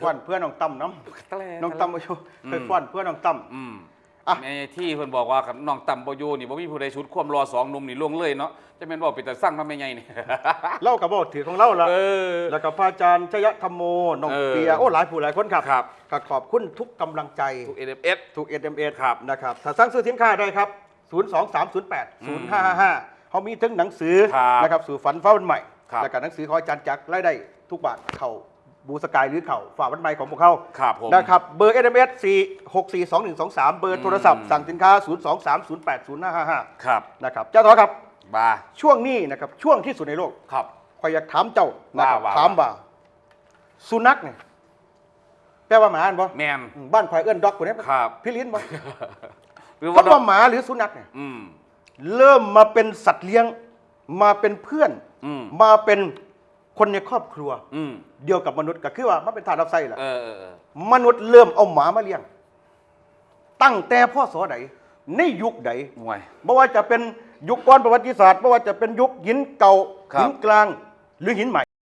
ฟ้อนเพื่อน้องตั้มน้ตะแลำน้องตั้มมาอยู่อืมเคยฟ้อนเพื่อน้องตั้มอืมอะในที่เพิ่นบอกว่าครับน้องต่ำบ่อยู่นี่บ่มีผู้ใดชุดความรอสองหนุ่มนี่ล่วงเลยเนาะจะแม่นบอกเป็นแต่สร้างทำแม่ใหญ่นี่เล่ากับบอกถือของเล่าละเออแล้วก็พระอาจารย์ชยธรรมโมน้องเออเปียโอ้หลายผู้หลายคนครับครับก็ขอบคุณทุกกำลังใจทุก NFS ทุก SMS ครับนะครับถ้าสั่งซื้อสินค้าได้ครับ 0 2 3 0 8อืม0 5 5 5เขามีถึงหนังสือครับนะครับสู่ฝันฟ้าวันใหม่ครับแล้วก็หนังสือของอาจารย์จักรไล่ได้ทุกบาทเข่า บูสกายหรือเข่าฝ่าวันใหม่ของพวกเขาครับผม นะครับ เบอร์ SMS 4 6 4 2 1 2 3 เบอร์โทรศัพท์อืมสั่งสินค้า 0 2 3 0 8 0 5 5 5ครับนะครับ เจ้าทอครับ บาช่วงนี้นะครับ ช่วงที่สุดในโลกครับ คอยอยากถามเจ้านะครับว่าว่า ถามว่า สุนัขเนี่ยแปลว่าหมาอันบ่แมน อืมบ้านคอยเอื้อนด็อกคนนี้ครับ พี่ลิ้นบ่หรือว่าคำว่าหมาหรือสุนัขเนี่ย อืม เริ่มมาเป็นสัตว์เลี้ยง มาเป็นเพื่อน อืม มาเป็น คนในครอบครัวอืมเดียวกับมนุษย์ก็คือว่ามันเป็นทาสรับไส้แหละเออเออเออมนุษย์เริ่มเอาหมามาเลี้ยง ตั้งแต่พ่อสอใดในยุคใดมวย ไม่ว่าจะเป็นยุคก่อนประวัติศาสตร์ไม่ว่าจะเป็นยุคหินเก่าครับ หินกลางหรือหินใหม่